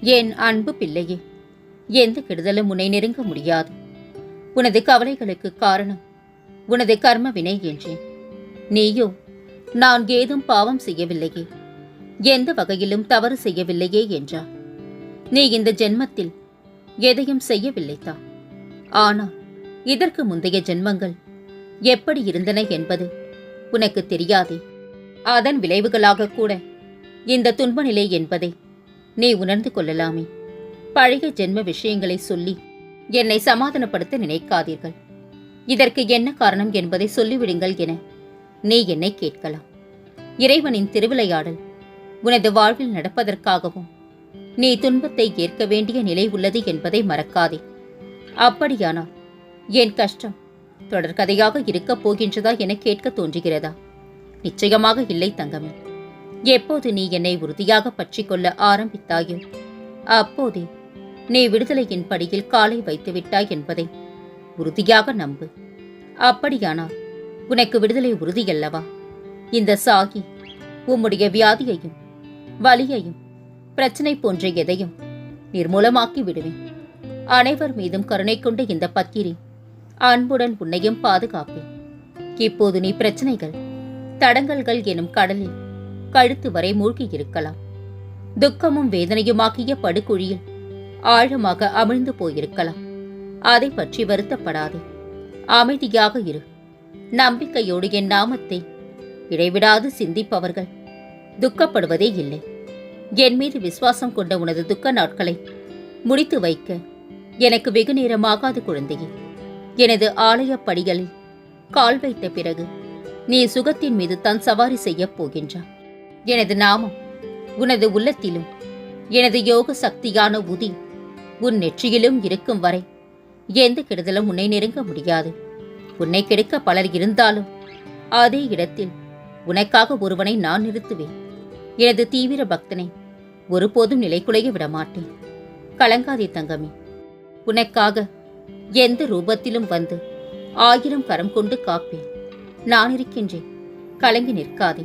என் அன்பு பிள்ளையே? எந்த கெடுதலும் உன்னை நெருங்க முடியாது. உனது கவலைகளுக்கு காரணம் உனது கர்ம வினை என்றேன் நீயோ நான் ஏதும் பாவம் செய்யவில்லையே. எந்த வகையிலும் தவறு செய்யவில்லையே என்றார் நீ இந்த ஜென்மத்தில் எதையும் செய்யவில்லைதான் ஆனால் இதற்கு முந்தைய ஜென்மங்கள் எப்படி இருந்தன என்பது உனக்கு தெரியாதே. அதன் விளைவுகளாக கூட இந்த துன்பநிலை என்பதை நீ உணர்ந்து கொள்ளலாமே. பழைய ஜென்ம விஷயங்களை சொல்லி என்னை சமாதானப்படுத்த நினைக்காதீர்கள். இதற்கு என்ன காரணம் என்பதை சொல்லிவிடுங்கள் என நீ என்னை கேட்கலாம். இறைவனின் திருவிளையாடல் உனது வாழ்வில் நடப்பதற்காகவும் நீ துன்பத்தை ஏற்க வேண்டிய நிலை உள்ளது என்பதை மறக்காதே. அப்படியானால் என் கஷ்டம் தொடர்கதையாக இருக்கப் போகின்றதா என கேட்க தோன்றுகிறதா? நிச்சயமாக இல்லை தங்கமே. எப்போது நீ என்னை உறுதியாக பற்றிக்கொள்ள ஆரம்பித்தாயோ அப்போதே நீ விடுதலையின் படியில் காலை வைத்துவிட்டாய் என்பதை உறுதியாக நம்பு. அப்படியானால் உனக்கு விடுதலை உறுதியல்லவா? இந்த சாகி உம்முடைய வியாதியையும் வலியையும் பிரச்சனை போன்ற எதையும் நிர்மூலமாக்கி விடுவேன். அனைவர் மீதும் கருணை கொண்ட இந்த பக்கிரி அன்புடன் உன்னையும் பாதுகாப்பேன். இப்போது நீ பிரச்சனைகள் தடங்கல்கள் எனும் கடலில் கழுத்து வரை மூழ்கி இருக்கலாம் துக்கமும் வேதனையுமாகிய படுகுழியில் ஆழமாக அமிழ்ந்து போயிருக்கலாம். அதை பற்றி வருத்தப்படாதே. அமைதியாக இரு. நம்பிக்கையோடு என் நாமத்தை இடைவிடாது சிந்திப்பவர்கள். துக்கப்படுவதே இல்லை. என் மீது விசுவாசம் கொண்ட உனது துக்க நாட்களை முடித்து வைக்க எனக்கு வெகு நேரமாகாது குழந்தையே. எனது ஆலயப் படிகளில் கால் வைத்த பிறகு நீ சுகத்தின் மீது தான் சவாரி செய்யப் போகின்றாய். எனது நாமம் உனது உள்ளத்திலும் எனது யோக சக்தியான உதி உன் நெற்றியிலும் இருக்கும் வரை எந்த கெடுதலும் உன்னை நெருங்க முடியாது. உன்னை கெடுக்க பலர் இருந்தாலும் அதே இடத்தில் உனக்காக ஒருவனை நான் நிறுத்துவேன். எனது தீவிர பக்தனை ஒருபோதும் நிலைக்குலைய விடமாட்டேன். கலங்காதே தங்கமே உனக்காக எந்த ரூபத்திலும் வந்து ஆயிரம் கரம் கொண்டு காப்பேன். நான் இருக்கின்றேன் கலங்கி நிற்காதே.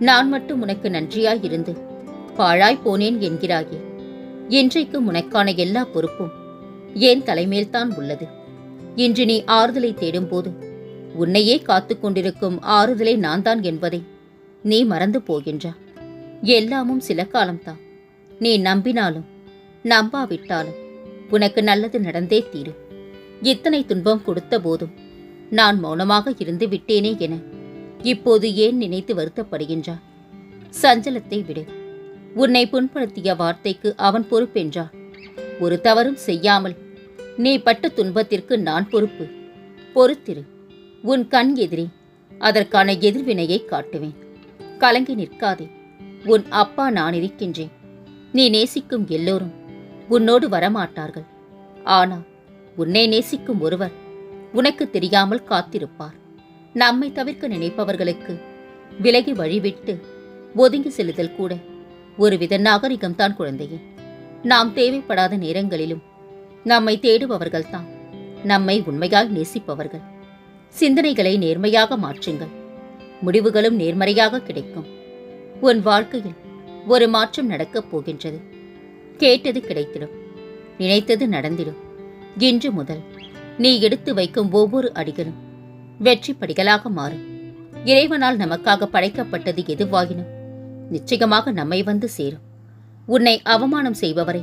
நான் மட்டும் உனக்கு நன்றியாய் இருந்து பாழாய் போனேன் என்கிறாயே. இன்றைக்கு உனக்கான எல்லா பொறுப்பும் என் தலைமேல்தான் உள்ளது. இன்று நீ ஆறுதலை தேடும்போது உன்னையே காத்துக் கொண்டிருக்கும் ஆறுதலை நான் தான் என்பதை நீ மறந்து போகின்றா. எல்லாமும் சில காலம்தான். நீ நம்பினாலும் நம்பாவிட்டாலும் உனக்கு நல்லது நடந்தே தீரும். இத்தனை துன்பம் கொடுத்த போதும் நான் மௌனமாக இருந்து விட்டேனே என இப்போது ஏன் நினைத்து வருத்தப்படுகின்றார்? சஞ்சலத்தை விடு. உன்னை புண்படுத்திய வார்த்தைக்கு அவன் பொறுப்பென்றார் ஒரு தவறும் செய்யாமல் நீ பட்ட துன்பத்திற்கு நான் பொறுப்பு. பொறுத்திரு. உன் கண் எதிரே அதற்கான எதிர்வினையை காட்டுவேன். கலங்கி நிற்காதே. உன் அப்பா நான் இருக்கின்றேன். நீ நேசிக்கும் எல்லோரும் உன்னோடு வரமாட்டார்கள். ஆனால் உன்னை நேசிக்கும் ஒருவர் உனக்கு தெரியாமல் காத்திருப்பார். நம்மை தவிர்க்க நினைப்பவர்களுக்கு விலகி வழிவிட்டு ஒதுங்கி செல்லுதல் கூட ஒருவித நாகரிகம்தான் குழந்தையே. நாம் தேவைப்படாத நேரங்களிலும் நம்மை தேடுபவர்கள்தான். நம்மை உண்மையாய் நேசிப்பவர்கள். சிந்தனைகளை நேர்மையாக மாற்றுங்கள். முடிவுகளும் நேர்மறையாக கிடைக்கும். உன் வாழ்க்கையில் ஒரு மாற்றம் நடக்கப் போகின்றது. கேட்டது கிடைத்திடும். நினைத்தது நடந்திடும். இன்று முதல் நீ எடுத்து வைக்கும் ஒவ்வொரு அடிகளும் வெற்றி படிகளாக மாறும். இறைவனால் நமக்காக படைக்கப்பட்டது எதுவாயினும் நிச்சயமாக நம்மை வந்து சேரும். உன்னை அவமானம் செய்பவரை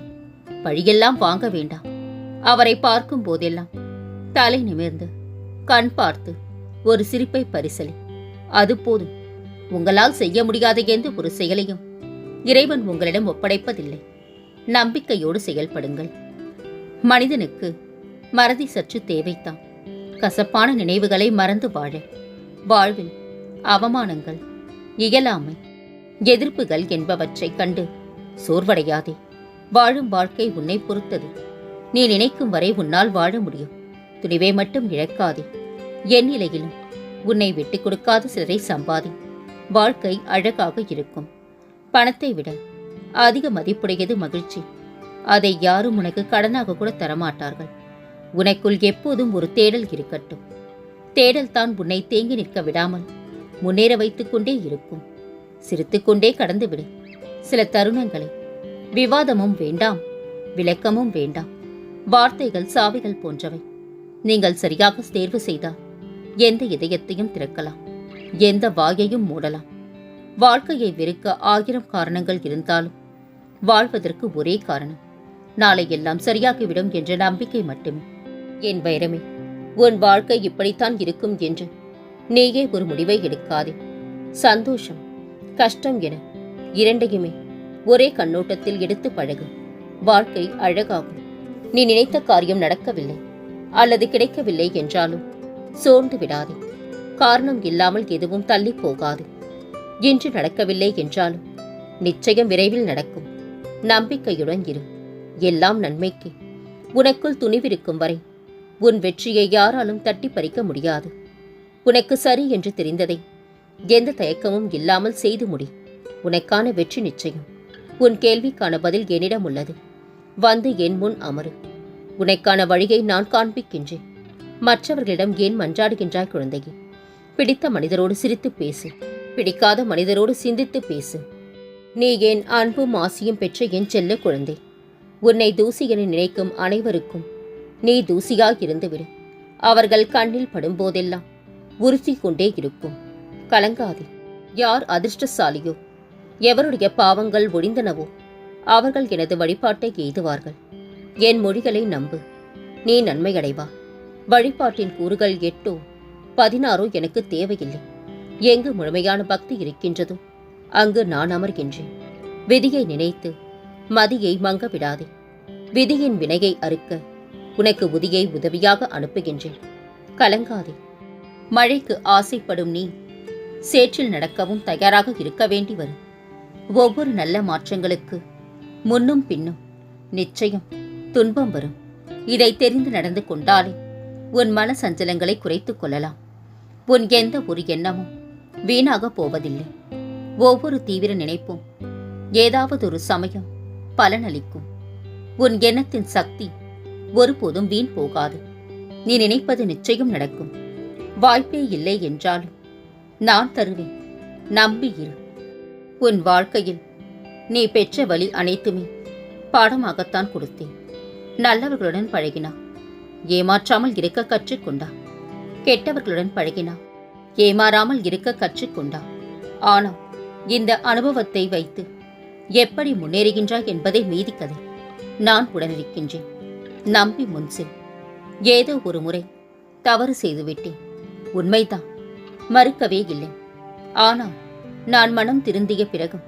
பழியெல்லாம் வாங்க வேண்டாம். அவரை பார்க்கும் போதெல்லாம் தலை நிமிர்ந்து கண் பார்த்து ஒரு சிரிப்பை பரிசலி அது போதும். உங்களால் செய்ய முடியாத எந்த ஒரு செயலையும் இறைவன் உங்களிடம் ஒப்படைப்பதில்லை. நம்பிக்கையோடு செயல்படுங்கள். மனிதனுக்கு மறதி சற்று தேவைத்தான். கசப்பான நினைவுகளை மறந்து வாழ. வாழ்வில் அவமானங்கள் இயலாமை எதிர்ப்புகள் என்பவற்றைக் கண்டு சோர்வடையாதே. வாழும் வாழ்க்கை உன்னை பொறுத்தது. நீ நினைக்கும் வரை உன்னால் வாழ முடியும். துணிவை மட்டும் இழக்காதே. என் நிலையிலும் உன்னை விட்டுக் கொடுக்காத சிலரை சம்பாதி. வாழ்க்கை அழகாக இருக்கும். பணத்தை விட அதிக மதிப்புடையது மகிழ்ச்சி. அதை யாரும் உனக்கு கடனாக கூட தரமாட்டார்கள். உனக்குள் எப்போதும் ஒரு தேடல் இருக்கட்டும். தேடல் தான் உன்னை தேங்கி நிற்க விடாமல் முன்னேற வைத்துக் கொண்டே இருக்கும். சிரித்துக்கொண்டே கடந்துவிடு. சில தருணங்களை விவாதமும் வேண்டாம் விளக்கமும் வேண்டாம். வார்த்தைகள் சாவிகள் போன்றவை. நீங்கள் சரியாக தேர்வு செய்தால் எந்த இதயத்தையும் திறக்கலாம் எந்த வாயையும் மூடலாம். வாழ்க்கையை வெறுக்க ஆயிரம் காரணங்கள் இருந்தாலும் வாழ்வதற்கு ஒரே காரணம் நாளை எல்லாம் சரியாகிவிடும் என்ற நம்பிக்கை மட்டுமே. என் வைரமே உன் வாழ்க்கை இப்படித்தான் இருக்கும் என்று நீயே ஒரு முடிவை எடுக்காதே. சந்தோஷம் கஷ்டம் என இரண்டையுமே ஒரே கண்ணோட்டத்தில் எடுத்து பழகு. வாழ்க்கை அழகாகும். நீ நினைத்த காரியம் நடக்கவில்லை அல்லது கிடைக்கவில்லை என்றாலும் சோர்ந்து விடாதே. காரணம் இல்லாமல் எதுவும் தள்ளி போகாது. இன்று நடக்கவில்லை என்றாலும் நிச்சயம் விரைவில் நடக்கும். நம்பிக்கையுடன் இரு. எல்லாம் நன்மைக்கு. உனக்குள் துணிவிருக்கும் வரை உன் வெற்றியை யாராலும் தட்டி பறிக்க முடியாது. உனக்கு சரி என்று தெரிந்ததை எந்த தயக்கமும் இல்லாமல் செய்து முடி. உனக்கான வெற்றி நிச்சயம். உன் கேள்விக்கான பதில் என்னிடம் உள்ளது. வந்து என் முன் அமரு. உனக்கான வழியை நான் காண்பிக்கின்றேன். மற்றவர்களிடம் ஏன் மன்றாடுகின்றாய் குழந்தையே? பிடித்த மனிதரோடு சிரித்து பேசு. பிடிக்காத மனிதரோடு சிந்தித்து பேசு. நீ என் அன்பும் ஆசியும் பெற்ற என் செல்ல குழந்தை. உன்னை தூசி என நினைக்கும் அனைவருக்கும் நீ தூசியாய் இருந்துவிடு. அவர்கள் கண்ணில் படும்போதெல்லாம் உறுத்தி கொண்டே இருக்கும். கலங்காதே யார் அதிர்ஷ்டசாலியோ? எவருடைய பாவங்கள் ஒடிந்தனவோ அவர்கள் எனது வழிபாட்டை எய்துவார்கள். என் மொழிகளை நம்பு. நீ நன்மையடைவா. வழிபாட்டின் கூறுகள் எட்டோ பதினாறோ எனக்கு தேவையில்லை. எங்கு முழுமையான பக்தி இருக்கின்றதோ அங்கு நான் அமர்கின்றேன். விதியை நினைத்து மதியை மங்க விடாதே விதியின் வினையை அறுக்க உனக்கு உதியை உதவியாக அனுப்புகின்றேன். கலங்காதே. மழைக்கு ஆசைப்படும் நீ சேற்றில் நடக்கவும் தயாராக இருக்க வேண்டி வரும். ஒவ்வொரு நல்ல மாற்றங்களுக்கு முன்னும் பின்னும் நிச்சயம் துன்பம் வரும். இதை தெரிந்து நடந்து கொண்டாலே உன் மன சஞ்சலங்களை குறைத்துக் கொள்ளலாம். உன் எந்த ஒரு எண்ணமும் வீணாக போவதில்லை. ஒவ்வொரு தீவிர நினைப்பும் ஏதாவது ஒரு சமயம் பலனளிக்கும். உன் எண்ணத்தின் சக்தி ஒருபோதும் வீண் போகாது. நீ நினைப்பது நிச்சயம் நடக்கும். வாய்ப்பே இல்லை என்றாலும் நான் தருவேன். நம்பியில் உன் வாழ்க்கையில் நீ பெற்ற வழி அனைத்துமே பாடமாகத்தான் கொடுத்தேன். நல்லவர்களுடன் பழகினா. ஏமாற்றாமல் இருக்க கற்றுக்கொண்டா. கெட்டவர்களுடன் பழகினா. ஏமாறாமல் இருக்க கற்றுக்கொண்டா. ஆனால் இந்த அனுபவத்தை வைத்து எப்படி முன்னேறுகின்றாய் என்பதை மீதி கதை நான் உடனிருக்கின்றேன். நம்பி முன்சில் ஏதோ ஒரு முறை தவறு செய்துவிட்டேன் உண்மைதான். மறுக்கவே இல்லை. ஆனால் நான் மனம் திருந்திய பிறகும்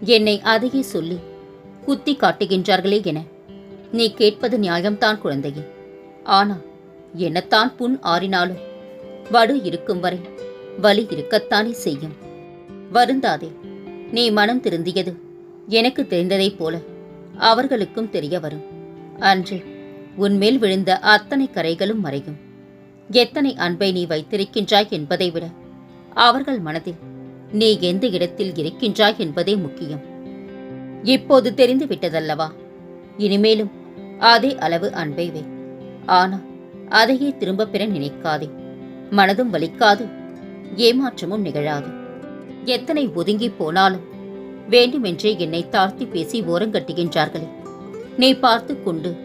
என்னை அதையே சொல்லி குத்தி காட்டுகின்றார்களே என நீ கேட்பது நியாயம்தான் குழந்தையே. ஆனால் என்னத்தான் புண் ஆறினாலும் வடு இருக்கும் வரை வலி இருக்கத்தானே செய்யும். வருந்தாதே நீ மனம் திருந்தியது எனக்கு தெரிந்ததைப் போல அவர்களுக்கும் தெரிய வரும். அன்று உன்மேல் விழுந்த அத்தனை கரைகளும் மறையும். எத்தனை அன்பை நீ வைத்திருக்கின்றாய் என்பதை விட அவர்கள் மனதில் நீ எந்த இடத்தில் இருக்கின்றாய் என்பதே முக்கியம். இப்போது தெரிந்து விட்டதல்லவா இனிமேலும் அதே அளவு அன்பை வை. ஆனால் அதையே திரும்பப் பெற நினைக்காதே. மனதும் வலிக்காது ஏமாற்றமும் நிகழாது. எத்தனை ஒதுங்கி போனாலும் வேண்டுமென்றே என்னை தாழ்த்தி பேசி ஓரங்கட்டுகின்றார்களே. நீ பார்த்து கொண்டு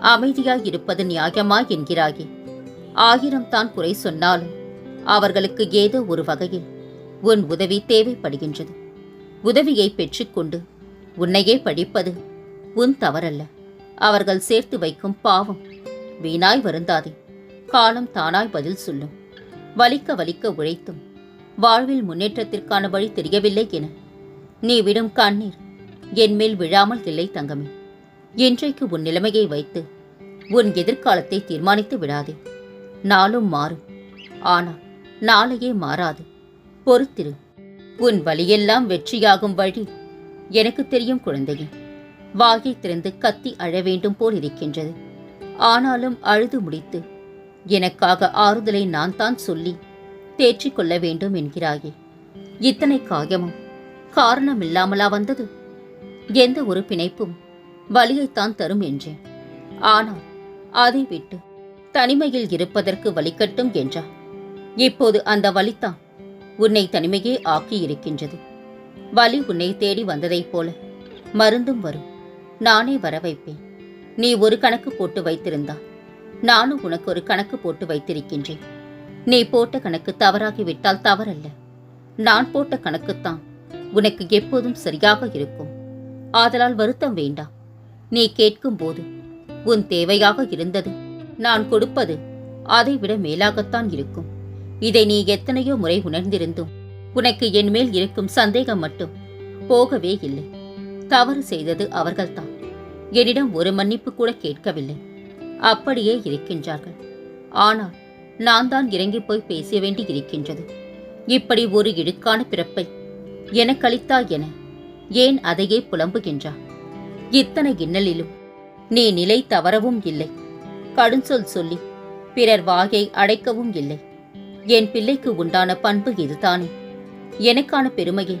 அமைதியாய் இருப்பது நியாயமா என்கிறாயே. ஆயிரம் தான் குறை சொன்னாலும் அவர்களுக்கு ஏதோ ஒரு வகையில் உன் உதவி தேவைப்படுகின்றது. உதவியை பெற்றுக்கொண்டு உன்னையே படிப்பது உன் தவறல்ல. அவர்கள் சேர்த்து வைக்கும் பாவம் வீணாய் வருந்தாதே. காலம் தானாய் பதில் சொல்லும். வலிக்க வலிக்க உழைத்தும். வாழ்வில் முன்னேற்றத்திற்கான வழி தெரியவில்லை என. நீ விடும் கண்ணீர் என் மேல் விழாமல் இல்லை தங்கமே. இன்றைக்கு உன் நிலைமையை வைத்து உன் எதிர்காலத்தை தீர்மானித்து விடாதே. நாளும் மாறும். ஆனால் நாளையே மாறாது. பொறுத்திரு. உன் வழியெல்லாம் வெற்றியாகும் வழி எனக்கு தெரியும் குழந்தையே. வாயை திறந்து கத்தி அழ வேண்டும் போல் இருக்கின்றது. ஆனாலும் அழுது முடித்து எனக்காக ஆறுதலை நான் தான் சொல்லி தேற்றிக் கொள்ள வேண்டும் என்கிறாயே. இத்தனை காயமும் காரணமில்லாமலா வந்தது? எந்த ஒரு பிணைப்பும் வலியைத்தான் தரும் என்றேன். ஆனால் அதை விட்டு தனிமையில் இருப்பதற்கு வலிக்கட்டும் என்றார் இப்போது அந்த வலித்தான் உன்னை தனிமையே ஆக்கி இருக்கின்றது வலி உன்னை தேடி வந்ததைப் போல மருந்தும் வரும். நானே வர வைப்பேன். நீ ஒரு கணக்கு போட்டு வைத்திருந்தா. நானும் உனக்கு ஒரு கணக்கு போட்டு வைத்திருக்கின்றேன். நீ போட்ட கணக்கு தவறாகிவிட்டால் தவறல்ல. நான் போட்ட கணக்குத்தான் உனக்கு எப்போதும் சரியாக இருக்கும். ஆதலால் வருத்தம் வேண்டாம். நீ கேட்கும்போது உன் தேவையாக இருந்தது. நான் கொடுப்பது அதைவிட மேலாகத்தான் இருக்கும். இதை நீ எத்தனையோ முறை உணர்ந்திருந்தும் உனக்கு என் மேல் இருக்கும் சந்தேகம் மட்டும் போகவே இல்லை. தவறு செய்தது அவர்கள்தான். என்னிடம் ஒரு மன்னிப்பு கூட கேட்கவில்லை. அப்படியே இருக்கின்றார்கள். ஆனால் நான் தான் இறங்கி போய் பேச வேண்டி இருக்கின்றது. இப்படி ஒரு இடுக்கான பிறப்பை எனக்களித்தா என ஏன் அதையே புலம்புகின்றா இத்தனை இன்னலிலும். நீ நிலை தவறவும் இல்லை. கடுஞ்சொல் சொல்லி பிறர் வாயை அடைக்கவும் இல்லை. என் பிள்ளைக்கு உண்டான பண்பு இதுதானே. எனக்கான பெருமையை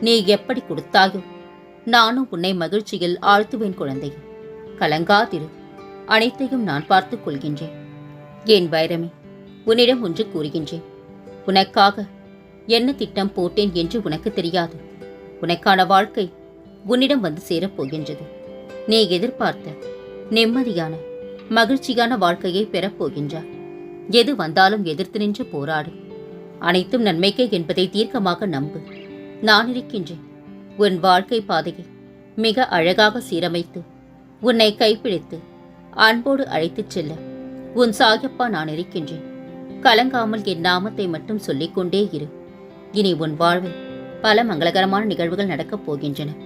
நீ எப்படி கொடுத்தாயோ நானும் உன்னை மகிழ்ச்சியில் ஆழ்த்துவேன் குழந்தை கலங்காதிரு. அனைத்தையும் நான் பார்த்துக் கொள்கின்றேன். என் வைரமே உன்னிடம் ஒன்று கூறுகின்றேன். உனக்காக என்ன திட்டம் போட்டேன் என்று உனக்கு தெரியாது. உனக்கான வாழ்க்கை உன்னிடம் வந்து சேரப் போகின்றது. நீ எதிர்பார்த்த நிம்மதியான மகிழ்ச்சியான வாழ்க்கையை பெறப்போகின்றாய் எது வந்தாலும் எதிர்த்து நின்று போராடு. அனைத்தும் நன்மைக்கே என்பதை தீர்க்கமாக நம்பு. நான் இருக்கின்றேன். உன் வாழ்க்கை பாதையை மிக அழகாக சீரமைத்து உன்னை கைப்பிடித்து அன்போடு அழைத்துச் செல்ல உன் சாயப்பா நான் இருக்கின்றேன். கலங்காமல் என் நாமத்தை மட்டும் சொல்லிக்கொண்டே இரு. இனி உன் வாழ்வில் பல மங்களகரமான நிகழ்வுகள் நடக்கப் போகின்றன.